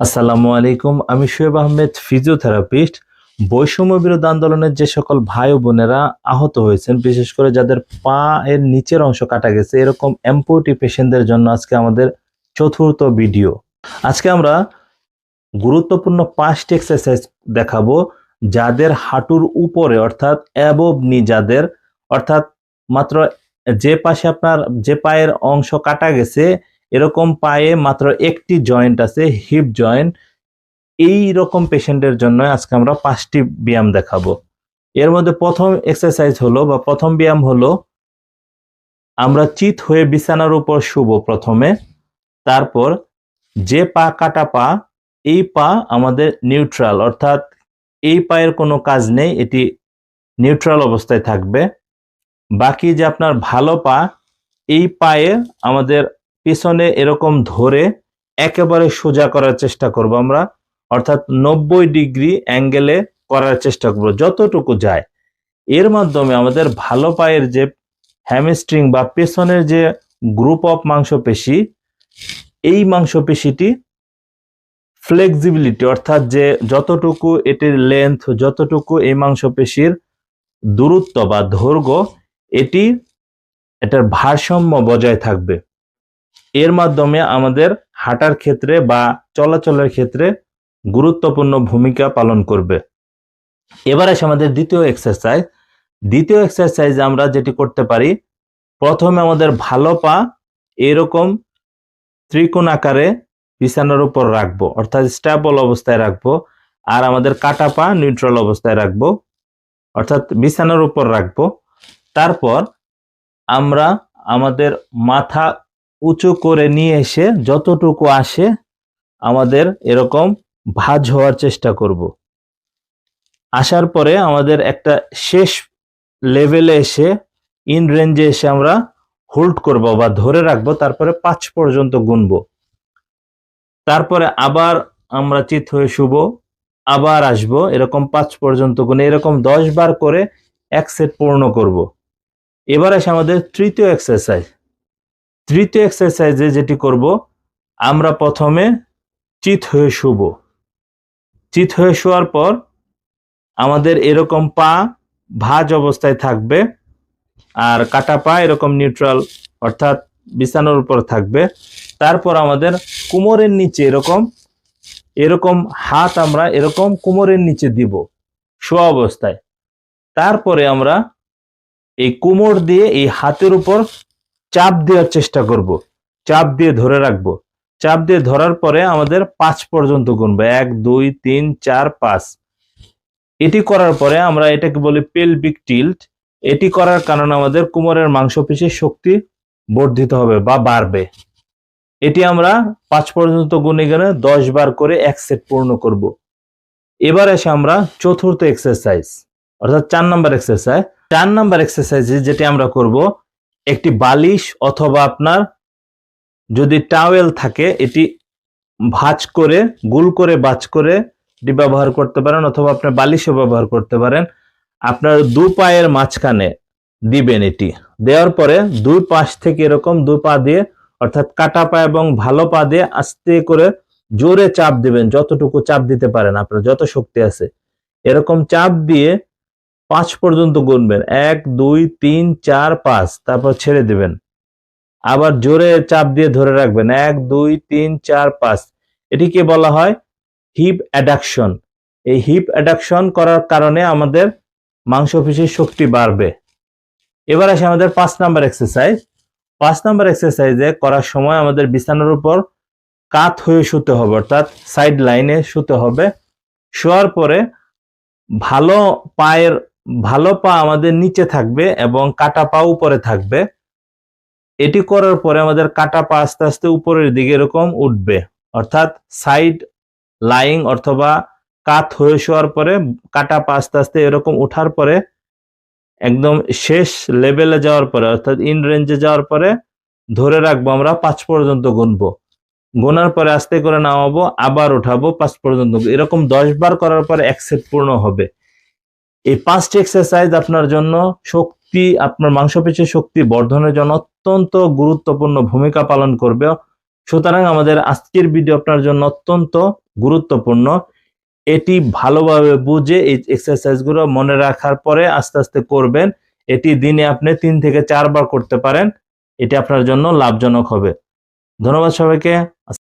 আসসালামু আলাইকুম, আমি শোয়েব আহমেদ, ফিজিওথেরাপিস্ট। বৈষম্য বিরোধী আন্দোলনের যে সকল ভাই বোনেরা আহত হয়েছেন, বিশেষ করে যাদের পা এর নিচের অংশ কাটা গেছে, এরকম এম্পোটি পেশেন্টদের জন্য আজকে আমাদের চতুর্থ ভিডিও। আজকে আমরা গুরুত্বপূর্ণ পাঁচটি এক্সারসাইজ দেখাবো, যাদের হাঁটুর উপরে, অর্থাৎ অ্যাবভ নি যাদের, অর্থাৎ মাত্র যে পাশে আপনার, যে পায়ের অংশ কাটা গেছে এরকম পায়ে মাত্র একটি জয়েন্ট আছে হিপ জয়েন্ট এই রকম পেশেন্টের জন্য আজকে আমরা পাঁচটি ব্যায়াম দেখাবো। এর মধ্যে প্রথম এক্সারসাইজ হলো বা প্রথম ব্যায়াম হলো, আমরা চিত হয়ে বিছানার উপর শুব প্রথমে, তারপর যে পা কাটা পা, এই পা আমাদের নিউট্রাল অর্থাৎ এই পায়ের কোনো কাজ নেই, এটি নিউট্রাল অবস্থায় থাকবে। বাকি যে আপনার ভালো পা, এই পায়ে আমাদের পিছনে এরকম ধরে একেবারে সোজা করার চেষ্টা করব আমরা, অর্থাৎ নব্বই ডিগ্রি অ্যাঙ্গেলে করার চেষ্টা করব, যতটুকু যায়। এর মাধ্যমে আমাদের ভালো পায়ের যে হ্যামস্ট্রিং বা পেছনের যে গ্রুপ অফ মাংসপেশি, এই মাংসপেশিটি ফ্লেক্সিবিলিটি অর্থাৎ যে যতটুকু এটির লেন্থ যতটুকু এই মাংসপেশির দূরত্ব বা দৈর্ঘ্য, এটি, এটার ভারসাম্য বজায় থাকবে। এর মাধ্যমে আমাদের হাঁটার ক্ষেত্রে বা চলাচলের ক্ষেত্রে গুরুত্বপূর্ণ ভূমিকা পালন করবে। এবার আসে আমাদের দ্বিতীয় এক্সারসাইজ দ্বিতীয় এক্সারসাইজ আমরা যেটি করতে পারি, প্রথমে আমাদের ভালো পা এরকম ত্রিকোণ আকারে বিছানার উপর রাখব, অর্থাৎ স্ট্যাবল অবস্থায় রাখব, আর আমাদের কাটা পা নিউট্রাল অবস্থায় রাখব, অর্থাৎ বিছানার উপর রাখব। তারপর আমরা আমাদের মাথা উঁচু করে নিয়ে এসে যতটুকু আসে আমাদের এরকম ভাঁজ হওয়ার চেষ্টা করব। আসার পরে আমাদের একটা শেষ লেভেলে এসে ইন রেঞ্জে এসে আমরা হোল্ড করব বা ধরে রাখব, তারপরে পাঁচ পর্যন্ত গুনবো। তারপরে আবার আমরা চিত হয়ে শুব, আবার আসব, এরকম পাঁচ পর্যন্ত গুনে, এরকম দশ বার করে এক সেট পূর্ণ করব। এবার আসে আমাদের তৃতীয় এক্সারসাইজ তৃতীয় এক্সারসাইজে যেটি করব, আমরা প্রথমে চিত হয়ে শুব। চিত হয়ে শোয়ার পর আমাদের এরকম পা ভাজ অবস্থায় থাকবে আর কাটা পা এরকম নিউট্রাল অর্থাৎ বিছানোর উপর থাকবে। তারপর আমাদের কোমরের নিচে এরকম এরকম হাত আমরা এরকম কোমরের নিচে দিব শোয়া অবস্থায়। তারপরে আমরা এই কোমর দিয়ে এই হাতের উপর চাপ দেওয়ার চেষ্টা করব। চাপ দিয়ে ধরে রাখব। চাপ দিয়ে ধরার পরে আমাদের পাঁচ পর্যন্ত গুনবো এক, দুই, তিন, চার, পাঁচ। এটি করার পরে আমরা এটাকে বলি পেলভিক টিল্ট এটি করার কারণে আমাদের কোমরের মাংসপেশির শক্তি বর্ধিত হবে বা বাড়বে। এটি আমরা পাঁচ পর্যন্ত গুনে গেলে দশ বার করে এক সেট পূর্ণ করব। এবার এসে আমরা চতুর্থ এক্সারসাইজ অর্থাৎ চার নাম্বার এক্সারসাইজ চার নাম্বার এক্সারসাইজে যেটি আমরা করব একটি বালিশ অথবা আপনার যদি টাওয়েল থাকে, এটি ভাঁজ করে, গুল করে, বাজ করে এটি ব্যবহার করতে পারেন অথবা আপনার বালিশও ব্যবহার করতে পারেন। আপনার দু পায়ের মাঝখানে দিবেন এটি। দেওয়ার পরে দুই পাশ থেকে এরকম দু পা দিয়ে, অর্থাৎ কাটা পা এবং ভালো পা দিয়ে আস্তে করে জোরে চাপ দিবেন, যতটুকু চাপ দিতে পারেন আপনার, যত শক্তি আছে। এরকম চাপ দিয়ে পাঁচ পর্যন্ত গুনবেন। এক, দুই, তিন, চার, পাঁচ। তারপর ছেড়ে দেবেন। আবার জোরে চাপ দিয়ে ধরে রাখবেন। এক, দুই, তিন, চার, পাঁচ। এটিকে বলা হয় হিপ অ্যাডাকশন। এই হিপ অ্যাডাকশন করার কারণে আমাদের মাংসপেশির শক্তি বাড়বে। এবার আসে আমাদের পাঁচ নাম্বার এক্সারসাইজ পাঁচ নাম্বার এক্সারসাইজে করার সময় আমাদের বিছানার উপর কাত হয়ে শুতে হবে, অর্থাৎ সাইড লাইনে শুতে হবে। শোয়ার পরে ভালো পায়ের ভালো পা আমাদের নিচে থাকবে এবং কাটা পা উপরে থাকবে। এটি করার পরে আমাদের কাটা পা আস্তে আস্তে উপরের দিকে এরকম উঠবে। অর্থাৎ সাইড লাইং অথবা কাত হয়ে শোয়ার পরে কাটা পা আস্তে আস্তে এরকম উঠার পরে একদম শেষ লেভেলে যাওয়ার পরে অর্থাৎ ইন রেঞ্জে যাওয়ার পরে ধরে রাখব আমরা পাঁচ পর্যন্ত গুনবো। গোনার পরে আস্তে করে নামাবো, আবার উঠাবো পাঁচ পর্যন্ত। এরকম দশ বার করার পরে এক সেট পূর্ণ হবে। এই পাঁচটি এক্সারসাইজ আপনার জন্য শক্তি, আপনার মাংসপেশির শক্তি বর্ধনের জন্য অত্যন্ত গুরুত্বপূর্ণ ভূমিকা পালন করবে। সুতরাং আমাদের আজকের ভিডিও আপনার জন্য অত্যন্ত গুরুত্বপূর্ণ। এটি ভালোভাবে বুঝে এই এক্সারসাইজগুলো মনে রাখার পরে আস্তে আস্তে করবেন। এটি দিনে আপনি তিন থেকে চারবার করতে পারেন। এটি আপনার জন্য লাভজনক হবে। ধন্যবাদ সবাইকে।